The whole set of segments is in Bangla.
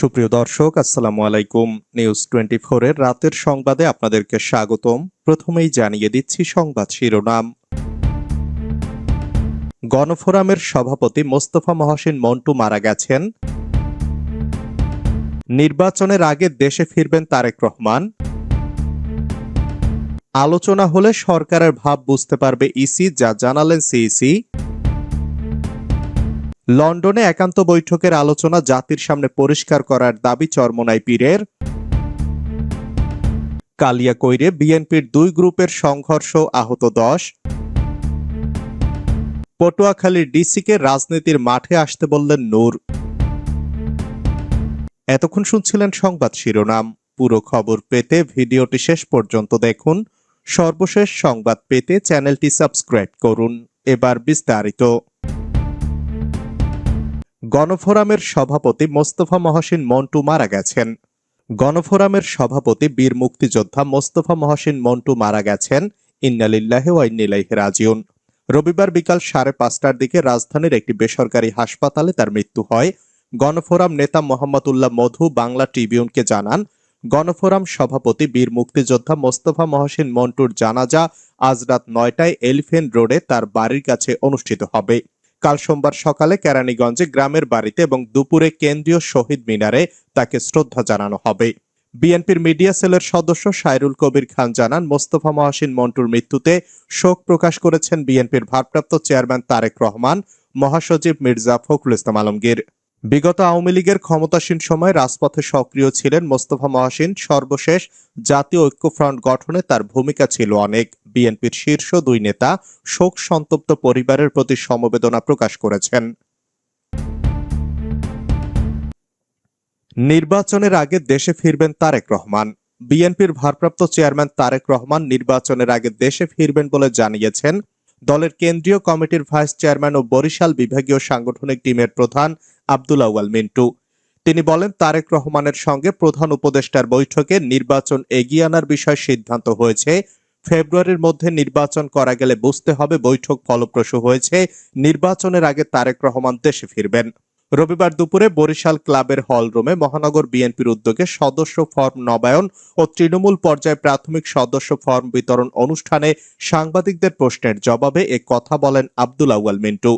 সুপ্রিয় দর্শক, আসসালামু আলাইকুম। নিউজ টোয়েন্টি এর রাতের সংবাদে আপনাদেরকে স্বাগতম। প্রথমেই জানিয়ে দিচ্ছি সংবাদ শিরোনাম। গণফোরামের সভাপতি মোস্তফা মহসিন মন্টু মারা গেছেন। নির্বাচনের আগে দেশে ফিরবেন তারেক রহমান। আলোচনা হলে সরকারের ভাব বুঝতে পারবে ইসি, যা জানালেন সিইসি। লন্ডনে একান্ত বৈঠকের আলোচনা জাতির সামনে পরিষ্কার করার দাবি চরমনাই পীরের। কালিয়াকৈরে বিএনপির দুই গ্রুপের সংঘর্ষ, আহত দশ। পটুয়াখালীর ডিসিকে রাজনীতির মাঠে আসতে বললেন নূর। এতক্ষণ শুনছিলেন সংবাদ শিরোনাম। পুরো খবর পেতে ভিডিওটি শেষ পর্যন্ত দেখুন। সর্বশেষ সংবাদ পেতে চ্যানেলটি সাবস্ক্রাইব করুন। এবার বিস্তারিত। গণফোরামের সভাপতি মোস্তফা মহসিন মন্টু মারা গেছেন। গণফোরামের সভাপতি বীর মুক্তিযোদ্ধা মোস্তফা মহসিন মন্টু মারা গেছেন। ইন্নালিল্লাহ ওয়াইনিলাইহি রাজিউন। রবিবার বিকাল সাড়ে পাঁচটার দিকে রাজধানীর একটি বেসরকারি হাসপাতালে তার মৃত্যু হয়। গণফোরাম নেতা মোহাম্মদুল্লাহ মধু বাংলা ট্রিবিউনকে জানান, গণফোরাম সভাপতি বীর মুক্তিযোদ্ধা মোস্তফা মহসিন মন্টুর জানাজা আজ রাত নয়টায় এলিফেন্ট রোডে তার বাড়ির কাছে অনুষ্ঠিত হবে। কাল সোমবার সকালে কেরানীগঞ্জে গ্রামের বাড়িতে এবং দুপুরে কেন্দ্রীয় শহীদ মিনারে তাকে শ্রদ্ধা জানানো হবে। বিএনপির মিডিয়া সেলের সদস্য সাইরুল কবির খান জানান, মোস্তফা মহাসিন মন্টুর মৃত্যুতে শোক প্রকাশ করেছেন বিএনপির ভারপ্রাপ্ত চেয়ারম্যান তারেক রহমান, মহাসচিব মির্জা ফখরুল ইসলাম আলমগীর। বিগত আওয়ামী লীগের ক্ষমতাসীন সময় রাজপথে সক্রিয় ছিলেন মোস্তফা মহাসিন। সর্বশেষ জাতীয় ঐক্যফ্রন্ট গঠনে তার ভূমিকা ছিল অনেক। বিএনপির শীর্ষ দুই নেতা শোক সন্তপ্ত পরিবারের প্রতি সমবেদনা প্রকাশ করেছেন। নির্বাচনের আগে দেশে ফিরবেন তারেক রহমান। বিএনপির ভারপ্রাপ্ত চেয়ারম্যান তারেক রহমান নির্বাচনের আগে দেশে ফিরবেন বলে জানিয়েছেন দলের কেন্দ্রীয় কমিটির ভাইস চেয়ারম্যান ও বরিশাল বিভাগীয় সাংগঠনিক টিমের প্রধান আব্দুল আউয়াল মিন্টু। তিনি বলেন, তারেক রহমানের সঙ্গে প্রধান উপদেষ্টার বৈঠকে নির্বাচন এগিয়ে আনার বিষয়ে সিদ্ধান্ত হয়েছে। ফেব্রুয়ারির মধ্যে নির্বাচন করা গেলে বুঝতে হবে বৈঠক ফলপ্রসূ হয়েছে। নির্বাচনের আগে তারেক রহমান দেশে ফিরবেন। রবিবার দুপুরে বরিশাল ক্লাবের হল রুমে মহানগর বিএনপির উদ্যোগে সদস্য ফর্ম নবায়ন ও তৃণমূল পর্যায়ে প্রাথমিক সদস্য ফর্ম বিতরণ অনুষ্ঠানে সাংবাদিকদের প্রশ্নের জবাবে এ কথা বলেন আব্দুল আউয়াল মিন্টু।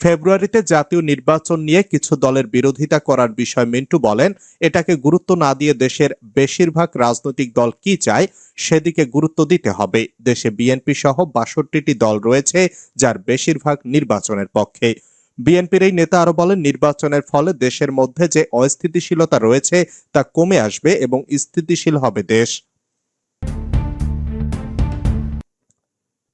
ফেব্রুয়ারিতে জাতীয় নির্বাচন নিয়ে কিছু দলের বিরোধিতা করার বিষয় মিন্টু বলেন, এটাকে গুরুত্ব না দিয়ে দেশের বেশিরভাগ রাজনৈতিক দল কি চায় সেদিকে গুরুত্ব দিতে হবে। দেশে বিএনপি সহ বাষট্টিটি দল রয়েছে যার বেশিরভাগ নির্বাচনের পক্ষে। বিএনপির এই নেতা আরও বলেন, নির্বাচনের ফলে দেশের মধ্যে যে অস্থিতিশীলতা রয়েছে তা কমে আসবে এবং স্থিতিশীল হবে দেশ।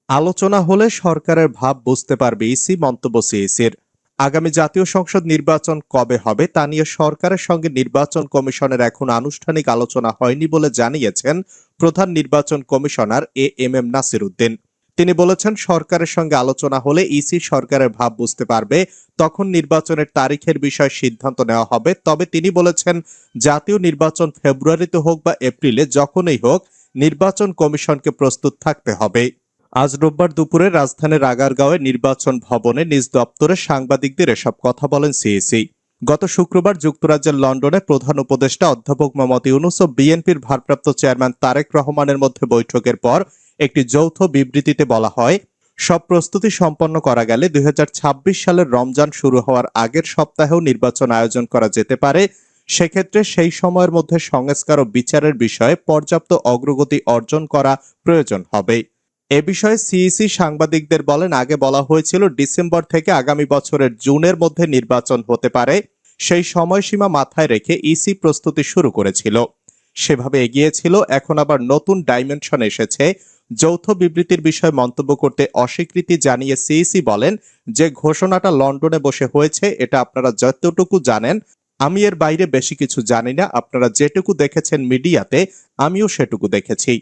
আলোচনা হলে সরকারের ভাব বুঝতে পারবে ইসি, মন্তব্য সিইসির আগামী জাতীয় সংসদ নির্বাচন কবে হবে তা নিয়ে সরকারের সঙ্গে নির্বাচন কমিশনের এখন আনুষ্ঠানিক আলোচনা হয়নি বলে জানিয়েছেন প্রধান নির্বাচন commissioner A M M Nasir Uddin. তিনি বলেছেন, সরকারের সঙ্গে আলোচনা হলে ইসি সরকারের ভাব বুঝতে পারবে, তখন নির্বাচনের তারিখের বিষয়ে সিদ্ধান্ত নেওয়া হবে। তবে তিনি বলেছেন, জাতীয় নির্বাচন ফেব্রুয়ারিতে হোক বা এপ্রিলে, যখনই হোক, নির্বাচন কমিশনকে প্রস্তুত থাকতে হবে। আজ রোববার দুপুরে রাজধানীর আগারগাঁওয়ে নির্বাচন ভবনে নিজ দপ্তরে সাংবাদিকদের এসব কথা বলেন সিএসি গত শুক্রবার যুক্তরাজ্যের লন্ডনে প্রধান উপদেষ্টা অধ্যাপক মোহাম্মদ ইউনুস ও বিএনপির ভারপ্রাপ্ত চেয়ারম্যান তারেক রহমানের মধ্যে বৈঠকের পর একটি যৌথ বিবৃতিতে বলা হয়, সব প্রস্তুতি সম্পন্ন করা গেলে দুই হাজার ছাব্বিশ সালের রমজান শুরু হওয়ার আগের সপ্তাহেও নির্বাচন আয়োজন করা যেতে পারে। সেক্ষেত্রে সেই সময়ের মধ্যে সংস্কার ও বিচারের বিষয়ে পর্যাপ্ত অগ্রগতি অর্জন করা প্রয়োজন হবে। এ বিষয়ে সিইসি সাংবাদিকদের বলেন, আগে বলা হয়েছিল ডিসেম্বর থেকে আগামী বছরের জুনের মধ্যে নির্বাচন হতে পারে। সেই সময়সীমা মাথায় রেখে ইসি প্রস্তুতি শুরু করেছিল। সেভাবে এগিয়েছিল, এখন আবার নতুন ডাইমেনশন এসেছে। যৌথ বিবৃতির বিষয়ে মন্তব্য করতে অস্বীকৃতি জানিয়ে সিইসি বলেন যে ঘোষণাটা লন্ডনে বসে হয়েছে, এটা আপনারা যতটুকু জানেন, আমি এর বাইরে বেশি কিছু জানি না, আপনারা যেটুকু দেখেছেন মিডিয়াতে, আমিও সেটুকু দেখেছি।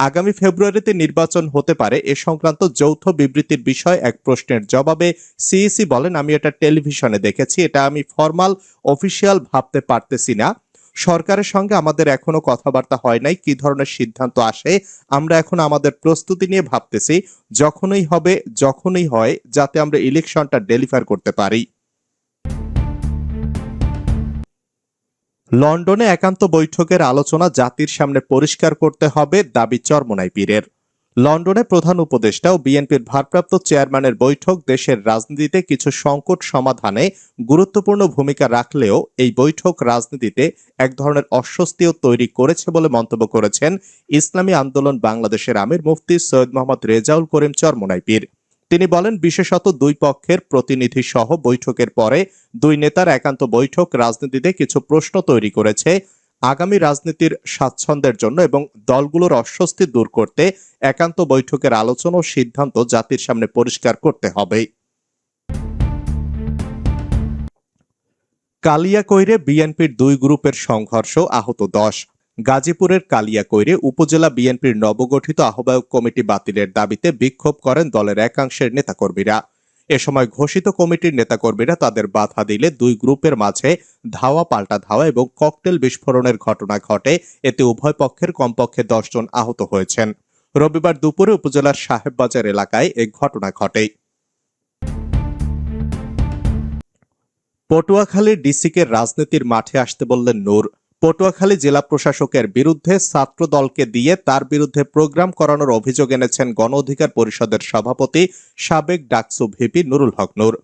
আগামী ফেব্রুয়ারিতে নির্বাচন হতে পারে, এ সংক্রান্ত যৌথ বিবৃতির বিষয় এক প্রশ্নের জবাবে সিইসি বলেন, আমি এটা টেলিভিশনে দেখেছি, এটা আমি ফর্মাল, অফিসিয়াল ভাবতে পারতেছি না। সরকারের সঙ্গে আমাদের এখনও কথাবার্তা হয় নাই, কি ধরনের সিদ্ধান্ত আসে, আমরা এখন আমাদের প্রস্তুতি নিয়ে ভাবতেছি, যখনই হবে, যখনই হয়, যাতে আমরা ইলেকশনটা ডেলিভার করতে পারি। লন্ডনে একান্ত বৈঠকের আলোচনা জাতির সামনে পরিষ্কার করতে হবে, দাবি চরমনাই পীরের। লন্ডনে প্রধান উপদেষ্টা ও বিএনপির ভারপ্রাপ্ত চেয়ারম্যানের বৈঠক দেশের রাজনীতিতে কিছু সংকট সমাধানে গুরুত্বপূর্ণ ভূমিকা রাখলেও এই বৈঠক রাজনীতিতে এক ধরনের অস্বস্তিও তৈরি করেছে বলে মন্তব্য করেছেন ইসলামী আন্দোলন বাংলাদেশের আমির মুফতি সৈয়দ মোহাম্মদ রেজাউল করিম চরমনাই পীর তিনি বলেন, বিশেষত দুই পক্ষের প্রতিনিধি সহ বৈঠকের পরে দুই নেতার একান্ত বৈঠক রাজনীতিতে কিছু প্রশ্ন তৈরি করেছে। আগামী রাজনীতির স্বাচ্ছন্দ্যের জন্য এবং দলগুলোর অস্বস্তি দূর করতে একান্ত বৈঠকের আলোচনা ও সিদ্ধান্ত জাতির সামনে পরিষ্কার করতে হবে। কালিয়াকৈরে বিএনপির দুই গ্রুপের সংঘর্ষ, আহত দশ। গাজীপুরের কালিয়াকৈরে উপজেলা বিএনপির নবগঠিত আহ্বায়ক কমিটি বাতিলের দাবিতে বিক্ষোভ করেন দলের একাংশের নেতাকর্মীরা। এ সময় ঘোষিত কমিটির নেতাকর্মীরা তাদের বাধা দিলে দুই গ্রুপের মাঝে ধাওয়া, পাল্টা ধাওয়া এবং ককটেল বিস্ফোরণের ঘটনা ঘটে। এতে উভয় পক্ষের কমপক্ষে দশজন আহত হয়েছেন। রবিবার দুপুরে উপজেলার সাহেববাজার এলাকায় এ ঘটনা ঘটে। পটুয়াখালীর ডিসিকে রাজনীতির মাঠে আসতে বললেন নূর। পটুয়াখালী জেলা প্রশাসকের বিরুদ্ধে ছাত্র দলকে দিয়ে তার বিরুদ্ধে প্রোগ্রাম করানোর অভিযোগ এনেছেন গণ অধিকার পরিষদের সভাপতি সাবেক ডাকসু ভিপি নুরুল হক নূর।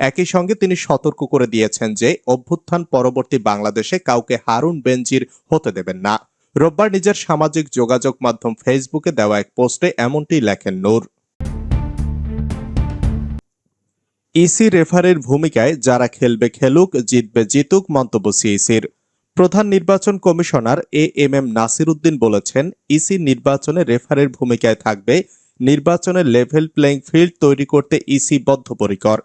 একই সঙ্গে তিনি সতর্ক করে দিয়েছেন যে অভ্যুত্থান পরবর্তী বাংলাদেশে কাউকে হারুন বেনজির হতে দেবেন না। রোববার নিজের সামাজিক যোগাযোগ মাধ্যম ফেসবুকে দেওয়া এক পোস্টে এমনটি লেখেন নূর। ইসি রেফারের ভূমিকায় যারা খেলবে খেলুক, জিতবে জিতুক মন্তব্য সিইসির। প্রধান নির্বাচন commissioner A M M Nasir Uddin বলেছেন, ইসি নির্বাচনে রেফারের ভূমিকায় থাকবে নির্বাচনের লেভেল প্লেইং ফিল্ড তৈরি করতে ইসি বদ্ধপরিকর।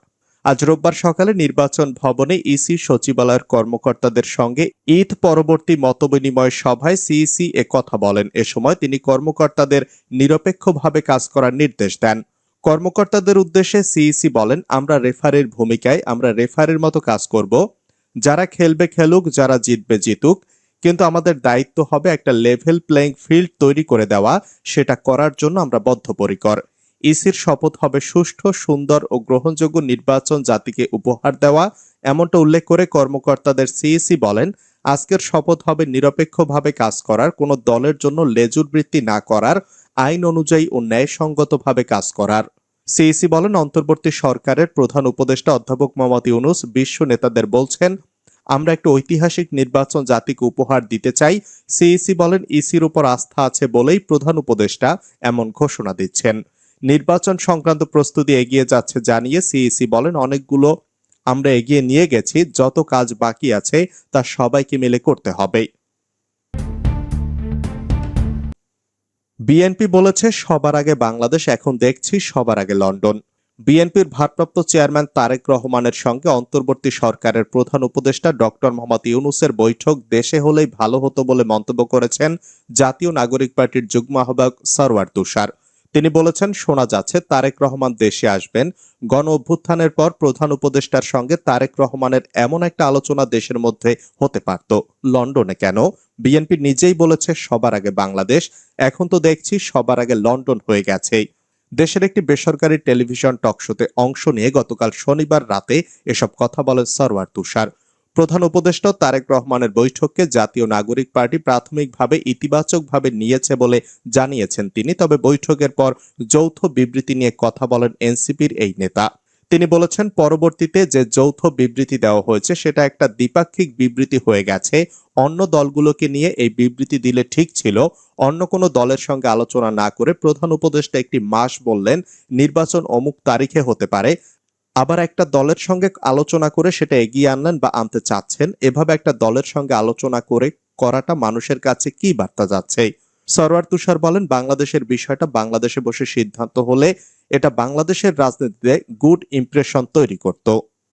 আজ রোববার সকালে নির্বাচন ভবনে ইসি সচিবালয়ের কর্মকর্তাদের সঙ্গে ঈদ পরবর্তী মতবিনিময় সভায় সিইসি এ কথা বলেন। এ সময় তিনি কর্মকর্তাদের নিরপেক্ষভাবে কাজ করার নির্দেশ দেন। কর্মকর্তাদের উদ্দেশ্যে সিইসি বলেন, আমরা রেফারের ভূমিকায়, আমরা রেফারের মতো কাজ করব যারা খেলবে খেলুক, যারা জিতবে জিতুক, কিন্তু আমাদের দায়িত্ব হবে একটা লেভেল প্লেইং ফিল্ড তৈরি করে দেওয়া, সেটা করার জন্য আমরা বদ্ধপরিকর। ইসির শপথ হবে সুষ্ঠু, সুন্দর ও গ্রহণযোগ্য নির্বাচন জাতিকে উপহার দেওয়া, এমনটা উল্লেখ করে কর্মকর্তাদের সিইসি বলেন, আজকের শপথ হবে নিরপেক্ষভাবে কাজ করার, কোনো দলের জন্য লেজুর বৃত্তি না করার, আইন অনুযায়ী ও ন্যায়সঙ্গতভাবে কাজ করার। সিইসি বলেন, অন্তর্বর্তী সরকারের প্রধান উপদেষ্টা অধ্যাপক মোহাম্মদ ইউনুস বিশ্ব নেতাদের বলছেন, আমরা একটা ঐতিহাসিক নির্বাচন জাতিকে উপহার দিতে চাই। সিইসি বলেন, ইসির উপর আস্থা আছে বলেই প্রধান উপদেষ্টা এমন ঘোষণা দিচ্ছেন। নির্বাচন সংক্রান্ত প্রস্তুতি এগিয়ে যাচ্ছে জানিয়ে সিইসি বলেন, অনেকগুলো আমরা এগিয়ে নিয়ে গেছি, যত কাজ বাকি আছে তা সবাইকে মিলে করতে হবে। বিএনপি বলেছে, সবার আগে বাংলাদেশ, এখন দেখছি সবার আগে লন্ডন। বিএনপির ভারপ্রাপ্ত চেয়ারম্যান তারেক রহমানের সঙ্গে অন্তর্বর্তী সরকারের প্রধান উপদেষ্টা ডক্টর মোহাম্মদ ইউনুসের বৈঠক দেশে হলেই ভালো হতো বলে মন্তব্য করেছেন জাতীয় নাগরিক পার্টির যুগ্ম আহ্বায়ক সরওয়ার তুষার। তিনি বলেছেন, শোনা যাচ্ছে তারেক রহমান দেশে আসবেন। গণ অভ্যুত্থানের পর প্রধান উপদেষ্টার সঙ্গে তারেক রহমানের এমন একটা আলোচনা দেশের মধ্যে হতে পারত। লন্ডনে কেন? বিএনপি নিজেই বলেছে, সবার আগে বাংলাদেশ। এখন তো দেখছি, সবার আগে লন্ডন হয়ে গেছে। দেশের একটি বেসরকারি টেলিভিশন টকশোতে অংশ নিয়ে গতকাল শনিবার রাতে এসব কথা বলেন সরওয়ার তুষার। প্রধান উপদেষ্টা তারেক রহমানের বৈঠককে জাতীয় নাগরিক পার্টি প্রাথমিকভাবে ইতিবাচকভাবে নিয়েছে বলে জানিয়েছেন তিনি। তবে বৈঠকের পর যৌথ বিবৃতি নিয়ে কথা বলেন এনসিপির এই নেতা। তিনি বলেছেন, পরবর্তীতে যে যৌথ বিবৃতি দেওয়া হয়েছে, সেটা একটা দ্বিপাক্ষিক বিবৃতি হয়ে গেছে। অন্য দলগুলোকে নিয়ে এই বিবৃতি দিলে ঠিক ছিল। অন্য কোনো দলের সঙ্গে আলোচনা না করে প্রধান উপদেষ্টা একটি মাস বললেন, নির্বাচন অমুক তারিখে হতে পারে। আবার একটা দলের সঙ্গে আলোচনা করে সেটা এগিয়ে আনলেন বা আনতে চাচ্ছেন, এভাবে একটা দলের সঙ্গে আলোচনা করে করাটা মানুষের কাছে কি বার্তা যাচ্ছে? সরওয়ার তুষার বলেন, বাংলাদেশের বিষয়টা বাংলাদেশে বসে সিদ্ধান্ত হলে এটা বাংলাদেশের রাজনীতিতে গুড ইমপ্রেশন তৈরি করত।